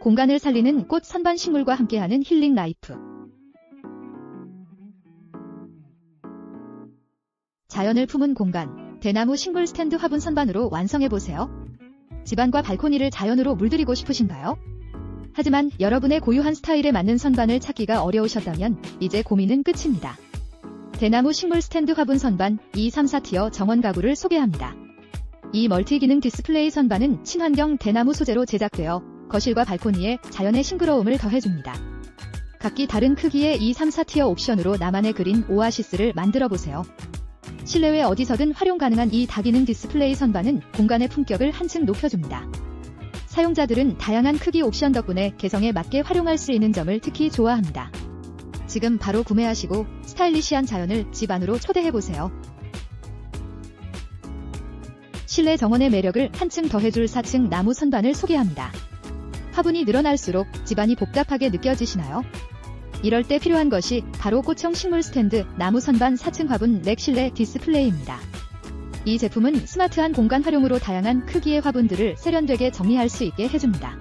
공간을 살리는 꽃 선반 식물과 함께하는 힐링 라이프. 자연을 품은 공간, 대나무 식물 스탠드 화분 선반으로 완성해보세요. 집안과 발코니를 자연으로 물들이고 싶으신가요? 하지만 여러분의 고유한 스타일에 맞는 선반을 찾기가 어려우셨다면 이제 고민은 끝입니다. 대나무 식물 스탠드 화분 선반 2, 3, 4티어 정원 가구를 소개합니다. 이 멀티 기능 디스플레이 선반은 친환경 대나무 소재로 제작되어 거실과 발코니에 자연의 싱그러움을 더해줍니다. 각기 다른 크기의 2, 3, 4티어 옵션으로 나만의 그린 오아시스를 만들어 보세요. 실내외 어디서든 활용 가능한 이 다기능 디스플레이 선반은 공간의 품격을 한층 높여줍니다. 사용자들은 다양한 크기 옵션 덕분에 개성에 맞게 활용할 수 있는 점을 특히 좋아합니다. 지금 바로 구매하시고 스타일리시한 자연을 집 안으로 초대해보세요. 실내 정원의 매력을 한층 더해줄 4층 나무 선반을 소개합니다. 화분이 늘어날수록 집안이 복잡하게 느껴지시나요? 이럴 때 필요한 것이 바로 꽃형 식물 스탠드 나무 선반 4층 화분 렉 실내 디스플레이입니다. 이 제품은 스마트한 공간 활용으로 다양한 크기의 화분들을 세련되게 정리할 수 있게 해줍니다.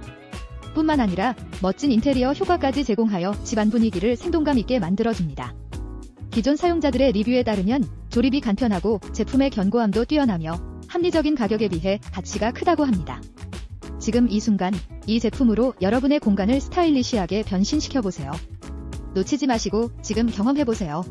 뿐만 아니라 멋진 인테리어 효과까지 제공하여 집안 분위기를 생동감 있게 만들어줍니다. 기존 사용자들의 리뷰에 따르면 조립이 간편하고 제품의 견고함도 뛰어나며 합리적인 가격에 비해 가치가 크다고 합니다. 지금 이 순간 이 제품으로 여러분의 공간을 스타일리시하게 변신시켜보세요. 놓치지 마시고 지금 경험해보세요.